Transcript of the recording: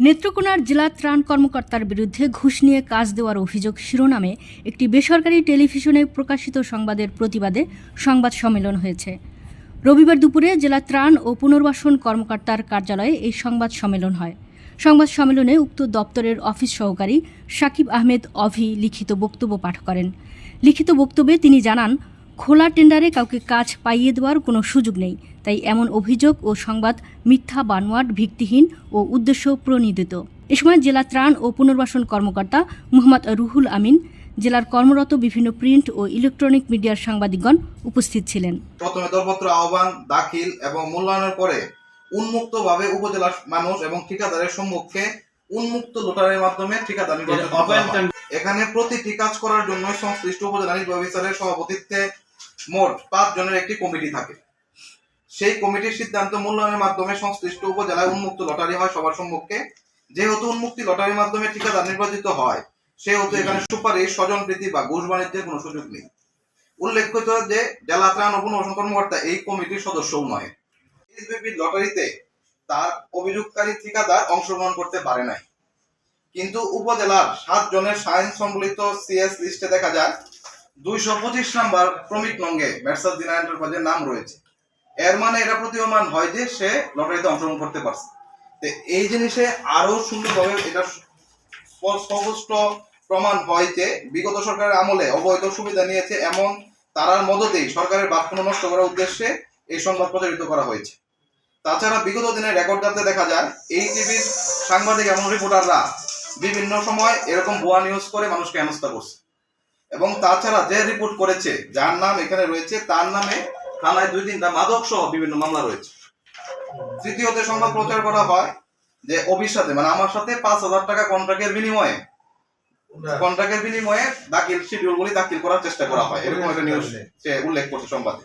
নেত্রকোনার জেলা ত্রাণ কর্মকর্তার বিরুদ্ধে ঘুষ নিয়ে কাজ দেওয়ার অভিযোগ শিরোনামে একটি বেসরকারি টেলিভিশনে প্রকাশিত সংবাদের প্রতিবাদে সংবাদ সম্মেলন হয়েছে। রবিবার দুপুরে জেলা ত্রাণ ও পুনর্বাসন কর্মকর্তার কার্যালয়ে এই সংবাদ সম্মেলন হয়। সংবাদ সম্মেলনে উক্ত দপ্তরের অফিস সহকারী সাকিব আহমেদ অভি লিখিত বক্তব্য পাঠ করেন। লিখিত বক্তব্যে তিনি জানান খোলা টেন্ডারে কাউকে কাজ পাইয়ে দেওয়ার কোনো সুযোগ নেই। তাই এমন অভিযোগ ও সংবাদ মিথ্যা, বানোয়াট, ভিত্তিহীন ও উদ্দেশ্য প্রণোদিত। এ সময় জেলা ত্রাণ ও পুনর্বাসন কর্মকর্তা মোহাম্মদ রুহুল আমিন, জেলার কর্মরত বিভিন্ন প্রিন্ট ও ইলেকট্রনিক মিডিয়ার সাংবাদিকগণ উপস্থিত ছিলেন। প্রথমে দরপত্র আহ্বান, দাখিল এবং মূল্যায়নের পরে উন্মুক্তভাবে উপজেলার মানুষ এবং ঠিকাদারের সম্মুখে উন্মুক্ত লোটারের মাধ্যমে ঠিকাদার নির্বাচন এখানে প্রতিটি কাজ করার জন্য সংশ্লিষ্ট উপজেলা নির্বাহী সভাপতিত্বে মোট পাঁচ জনের একটি কমিটি থাকে। সেই কমিটির সিদ্ধান্ত মূল্যায়নের মাধ্যমে সংশ্লিষ্ট উপজেলায় উন্মুক্ত লটারি হয় সবার সম্মুখে। যেহেতু উন্মুক্তি লটারির মাধ্যমে ঠিকাদার নির্বাচিত হয়, সেহেতু এখানে সুপারিশ স্বজন প্রীতি বা ঘুষ বাণিজ্যের কোনো সুযোগ নেই। উল্লেখিত যে জেলা ত্রাণ ও পুনর্বাসন কর্মকর্তা এই কমিটির সদস্যও নয়। লটারিতে তার অভিযোগকারী ঠিকাদার অংশগ্রহণ করতে পারে নাই। কিন্তু উপজেলার সাত জনের সায়েন্স সম্বলিত সিএস লিস্টে দেখা যায় দুইশো পঁচিশ নাম্বার ক্রমিক নঙ্গে মেরসাদ দিনা এন্টারপ্রাইজের নাম রয়েছে। এর মানে এটা প্রতীয়মান হয় যে সে লটারিতে অংশগ্রহণ করতে পারছে। তো এই জিনিসে আরও সুন্দরভাবে এটা স্পষ্ট প্রমাণ হয় যে বিগত সরকারের আমলে অবৈধ সুবিধা নিয়েছে এমন তারার মদতেই সরকারের বাক্য নষ্ট করার উদ্দেশ্যে এই সংবাদ প্রচারিত করা হয়েছে। তাছাড়া বিগত দিনের রেকর্ড যাতে দেখা যায় এই টিভির সাংবাদিক এবং রিপোর্টাররা বিভিন্ন সময় এরকম ভুয়া নিউজ করে মানুষকে হেনস্থা করছে। এবং তাছাড়া যে রিপোর্ট করেছে, যার নাম এখানে রয়েছে, তার নামে থানায় দুই তিনটা মাদক সহ বিভিন্ন মামলা রয়েছে। তৃতীয়তে সংবাদ প্রচার করা হয় যে অভির সাথে মানে আমার সাথে পাঁচ হাজার টাকা কন্ট্রাক্টের বিনিময়ে কন্ট্রাক্টের বিনিময়ে দাখিল শিডিউল গুলি দাখিল করার চেষ্টা করা হয়। এরকম একটা নিউজ সে উল্লেখ করছে সংবাদে।